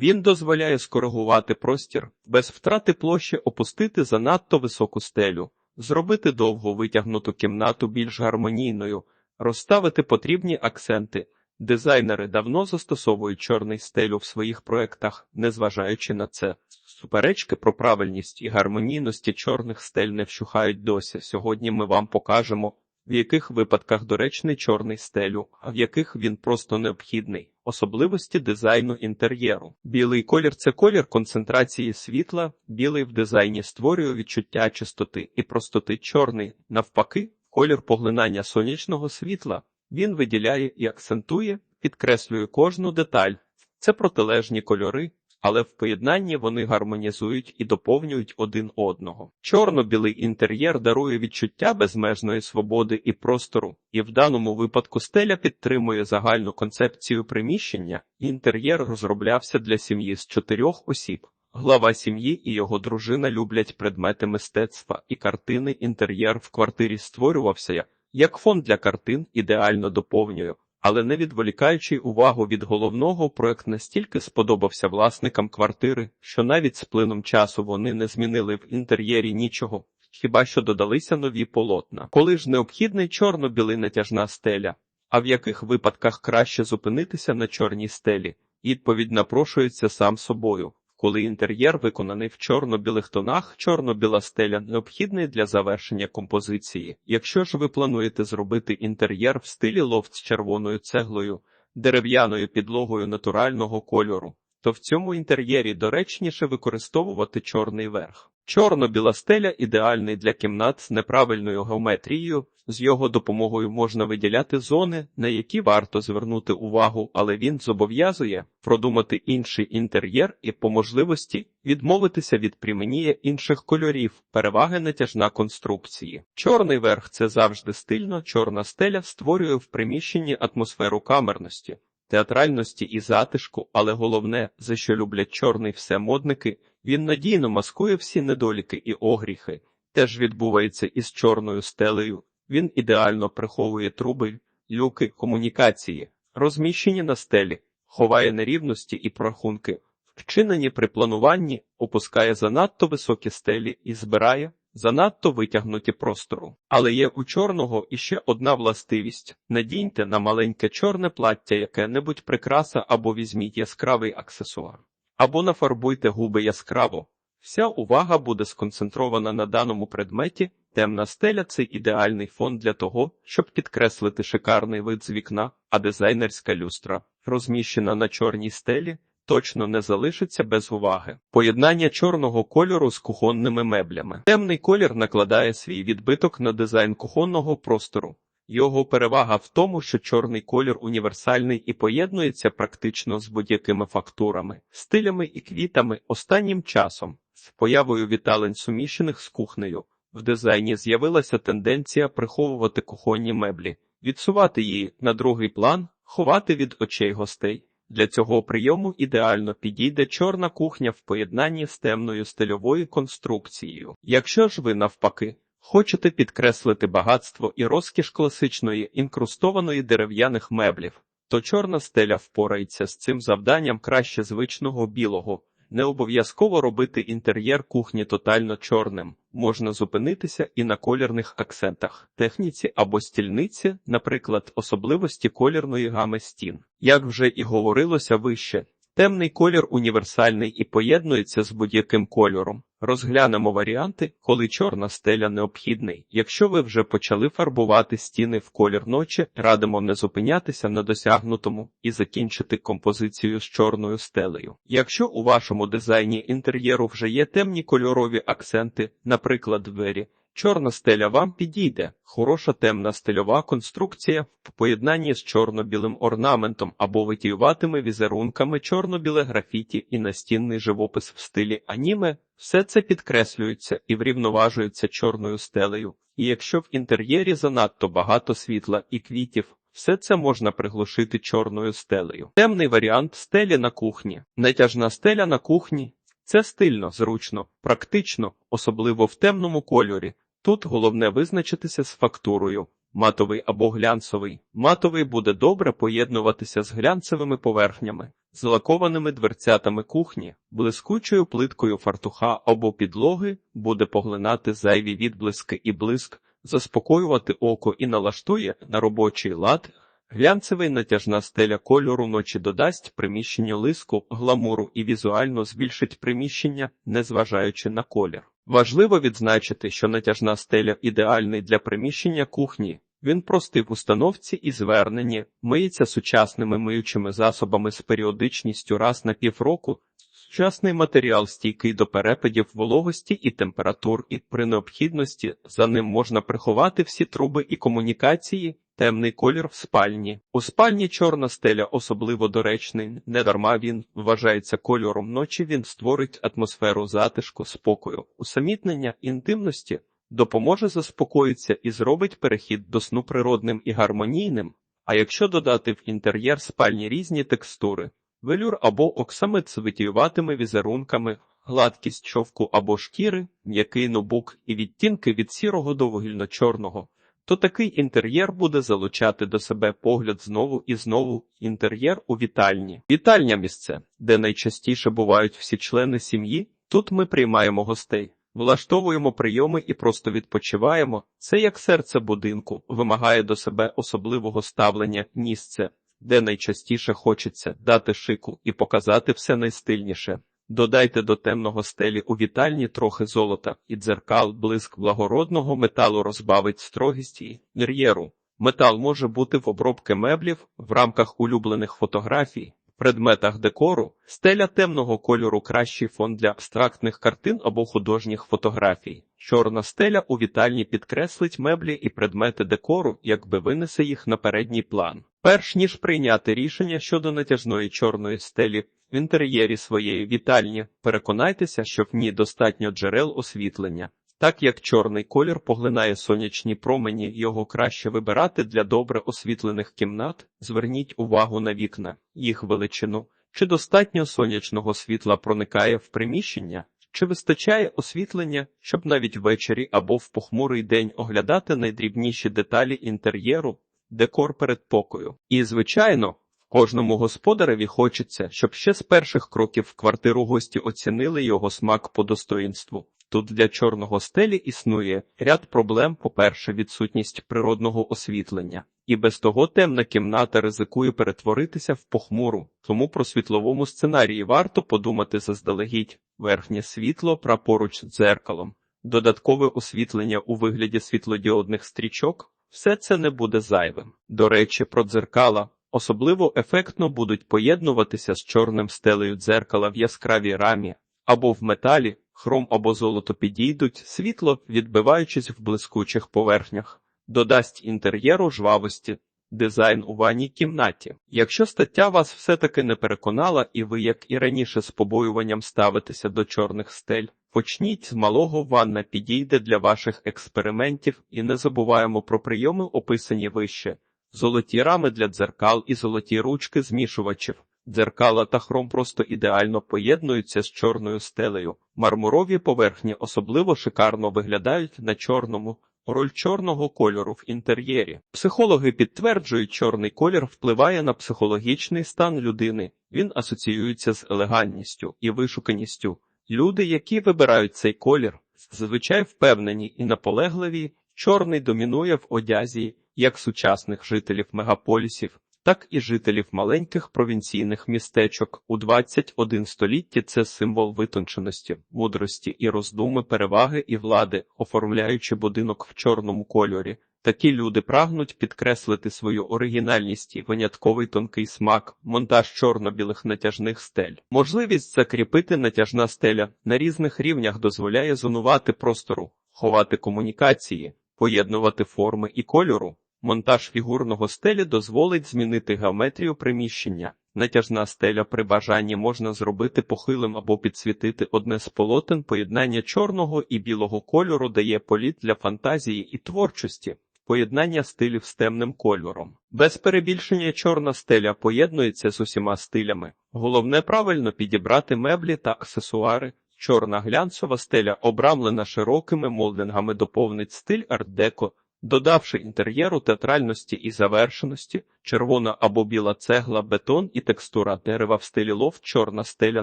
Він дозволяє скоригувати простір, без втрати площі опустити занадто високу стелю, зробити довго витягнуту кімнату більш гармонійною, розставити потрібні акценти. Дизайнери давно застосовують чорний стелю в своїх проектах, незважаючи на це. Суперечки про правильність і гармонійності чорних стель не вщухають досі. Сьогодні ми вам покажемо, в яких випадках доречний чорний стелю, а в яких він просто необхідний. Особливості дизайну інтер'єру. Білий колір це колір концентрації світла, білий в дизайні створює відчуття чистоти і простоти чорний. Навпаки, колір поглинання сонячного світла. Він виділяє і акцентує, підкреслює кожну деталь. Це протилежні кольори, але в поєднанні вони гармонізують і доповнюють один одного. Чорно-білий інтер'єр дарує відчуття безмежної свободи і простору, і в даному випадку стеля підтримує загальну концепцію приміщення. Інтер'єр розроблявся для сім'ї з чотирьох осіб. Глава сім'ї і його дружина люблять предмети мистецтва і картини. Інтер'єр в квартирі створювався як фон для картин ідеально доповнює, але не відволікаючи увагу від головного, проект настільки сподобався власникам квартири, що навіть з плином часу вони не змінили в інтер'єрі нічого, хіба що додалися нові полотна. Коли ж необхідний чорно-білий натяжна стеля, а в яких випадках краще зупинитися на чорній стелі, відповідь напрошується сам собою. Коли інтер'єр виконаний в чорно-білих тонах, чорно-біла стеля необхідний для завершення композиції. Якщо ж ви плануєте зробити інтер'єр в стилі лофт з червоною цеглою, дерев'яною підлогою натурального кольору, то в цьому інтер'єрі доречніше використовувати чорний верх. Чорно-біла стеля ідеальний для кімнат з неправильною геометрією. З його допомогою можна виділяти зони, на які варто звернути увагу, але він зобов'язує продумати інший інтер'єр і по можливості відмовитися від примінення інших кольорів, переваги натяжна конструкції. Чорний верх це завжди стильно, чорна стеля створює в приміщенні атмосферу камерності, театральності і затишку, але головне, за що люблять чорний все модники, він надійно маскує всі недоліки і огріхи, теж відбувається із чорною стелею. Він ідеально приховує труби, люки, комунікації, розміщені на стелі, ховає нерівності і прорахунки, вчинені при плануванні, опускає занадто високі стелі і збирає занадто витягнуті простору. Але є у чорного іще одна властивість: надіньте на маленьке чорне плаття яке-небудь прикраса або візьміть яскравий аксесуар, або нафарбуйте губи яскраво. Вся увага буде сконцентрована на даному предметі. Темна стеля це ідеальний фон для того, щоб підкреслити шикарний вид з вікна, а дизайнерська люстра, розміщена на чорній стелі, точно не залишиться без уваги. Поєднання чорного кольору з кухонними меблями. Темний колір накладає свій відбиток на дизайн кухонного простору. Його перевага в тому, що чорний колір універсальний і поєднується практично з будь-якими фактурами, стилями і квітами останнім часом, з появою віталень суміщених з кухнею. В дизайні з'явилася тенденція приховувати кухонні меблі, відсувати її на другий план, ховати від очей гостей. Для цього прийому ідеально підійде чорна кухня в поєднанні з темною стильовою конструкцією. Якщо ж ви навпаки хочете підкреслити багатство і розкіш класичної інкрустованої дерев'яних меблів, то чорна стеля впорається з цим завданням краще звичного білого. Не обов'язково робити інтер'єр кухні тотально чорним, можна зупинитися і на колірних акцентах, техніці або стільниці, наприклад, особливості колірної гами стін. Як вже і говорилося вище, темний колір універсальний і поєднується з будь-яким кольором. Розглянемо варіанти, коли чорна стеля необхідний. Якщо ви вже почали фарбувати стіни в колір ночі, радимо не зупинятися на досягнутому і закінчити композицію з чорною стелею. Якщо у вашому дизайні інтер'єру вже є темні кольорові акценти, наприклад, двері. Чорна стеля вам підійде, хороша темна стильова конструкція в поєднанні з чорно-білим орнаментом або витіюватими візерунками чорно-біле графіті і настінний живопис в стилі аніме, все це підкреслюється і врівноважується чорною стелею. І якщо в інтер'єрі занадто багато світла і квітів, все це можна приглушити чорною стелею. Темний варіант стелі на кухні, натяжна стеля на кухні. Це стильно, зручно, практично, особливо в темному кольорі. Тут головне визначитися з фактурою. Матовий або глянцевий. Матовий буде добре поєднуватися з глянцевими поверхнями. з лакованими дверцятами кухні, блискучою плиткою фартуха або підлоги буде поглинати зайві відблиски і блиск, заспокоювати око і налаштує на робочий лад. Глянцевий натяжна стеля кольору ночі додасть приміщенню лиску, гламуру і візуально збільшить приміщення, незважаючи на колір. Важливо відзначити, що натяжна стеля ідеальний для приміщення кухні. Він простий в установці і зверненні, миється сучасними миючими засобами з періодичністю раз на півроку. Сучасний матеріал стійкий до перепадів вологості і температур, і при необхідності за ним можна приховати всі труби і комунікації. Темний колір в спальні. У спальні чорна стеля особливо доречний, недарма він вважається кольором ночі. Він створить атмосферу затишку, спокою, усамітнення, інтимності, допоможе заспокоїтися і зробить перехід до сну природним і гармонійним. А якщо додати в інтер'єр спальні різні текстури, велюр або оксамит з витіюватими візерунками, гладкість шовку або шкіри, м'який нобук і відтінки від сірого до вугільно-чорного, то такий інтер'єр буде залучати до себе погляд знову і знову інтер'єр у вітальні. Вітальня місце, де найчастіше бувають всі члени сім'ї. Тут ми приймаємо гостей, влаштовуємо прийоми і просто відпочиваємо. Це як серце будинку, вимагає до себе особливого ставлення місце, де найчастіше хочеться дати шику і показати все найстильніше. Додайте до темного стелі у вітальні трохи золота і дзеркал, блиск благородного металу розбавить строгість і інтер'єру. Метал може бути в обробки меблів в рамках улюблених фотографій, предметах декору, стеля темного кольору кращий фон для абстрактних картин або художніх фотографій. Чорна стеля у вітальні підкреслить меблі і предмети декору, якби винесе їх на передній план. Перш ніж прийняти рішення щодо натяжної чорної стелі в інтер'єрі своєї вітальні, переконайтеся, що в ній достатньо джерел освітлення. Так як чорний колір поглинає сонячні промені, його краще вибирати для добре освітлених кімнат. Зверніть увагу на вікна, їх величину, чи достатньо сонячного світла проникає в приміщення, чи вистачає освітлення, щоб навіть ввечері або в похмурий день оглядати найдрібніші деталі інтер'єру, декор передпокою. І, звичайно, кожному господареві хочеться, щоб ще з перших кроків в квартиру гості оцінили його смак по достоїнству. Тут для чорного стелі існує ряд проблем. По-перше, відсутність природного освітлення, і без того темна кімната ризикує перетворитися в похмуру. Тому про світловому сценарії варто подумати заздалегідь верхнє світло праpoруч з дзеркалом, додаткове освітлення у вигляді світлодіодних стрічок. Все це не буде зайвим. До речі, про дзеркала. Особливо ефектно будуть поєднуватися з чорним стелею дзеркала в яскравій рамі або в металі, хром або золото підійдуть, світло, відбиваючись в блискучих поверхнях, додасть інтер'єру жвавості, дизайн у ванній кімнаті. Якщо стаття вас все-таки не переконала, і ви, як і раніше, з побоюванням ставитеся до чорних стель, почніть з малого ванна підійде для ваших експериментів і не забуваємо про прийоми, описані вище. Золоті рами для дзеркал і золоті ручки змішувачів. Дзеркала та хром просто ідеально поєднуються з чорною стелею. Мармурові поверхні особливо шикарно виглядають на чорному. Роль чорного кольору в інтер'єрі. Психологи підтверджують, чорний колір впливає на психологічний стан людини. Він асоціюється з елегантністю і вишуканістю. Люди, які вибирають цей колір, зазвичай впевнені і наполегливі. Чорний домінує в одязі як сучасних жителів мегаполісів, так і жителів маленьких провінційних містечок у 21 столітті це символ витонченості, мудрості і роздуми переваги і влади, оформляючи будинок в чорному кольорі. Такі люди прагнуть підкреслити свою оригінальність і винятковий тонкий смак, монтаж чорно-білих натяжних стель. Можливість закріпити натяжна стеля на різних рівнях дозволяє зонувати простору, ховати комунікації, поєднувати форми і кольору. Монтаж фігурного стелі дозволить змінити геометрію приміщення. Натяжна стеля при бажанні можна зробити похилим або підсвітити одне з полотен. Поєднання чорного і білого кольору дає політ для фантазії і творчості, поєднання стилів з темним кольором. Без перебільшення чорна стеля поєднується з усіма стилями. Головне правильно підібрати меблі та аксесуари. Чорна глянцева стеля, обрамлена широкими молдингами, доповнить стиль арт-деко. Додавши інтер'єру театральності і завершеності, червона або біла цегла, бетон і текстура дерева в стилі лофт, чорна стеля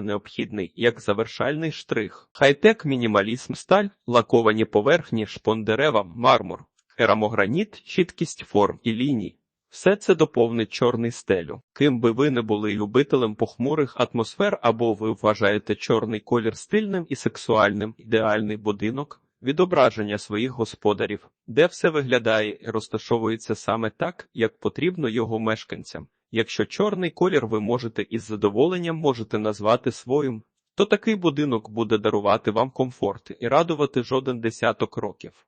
необхідний як завершальний штрих. Хай-тек, мінімалізм, сталь, лаковані поверхні, шпон дерева, мармур, керамограніт, чіткість форм і ліній. Все це доповнить чорний стелю. Ким би ви не були любителем похмурих атмосфер, або ви вважаєте чорний колір стильним і сексуальним, ідеальний будинок, відображення своїх господарів, де все виглядає і розташовується саме так, як потрібно його мешканцям. Якщо чорний колір ви можете із задоволенням можете назвати своїм, то такий будинок буде дарувати вам комфорт і радувати жоден десяток років.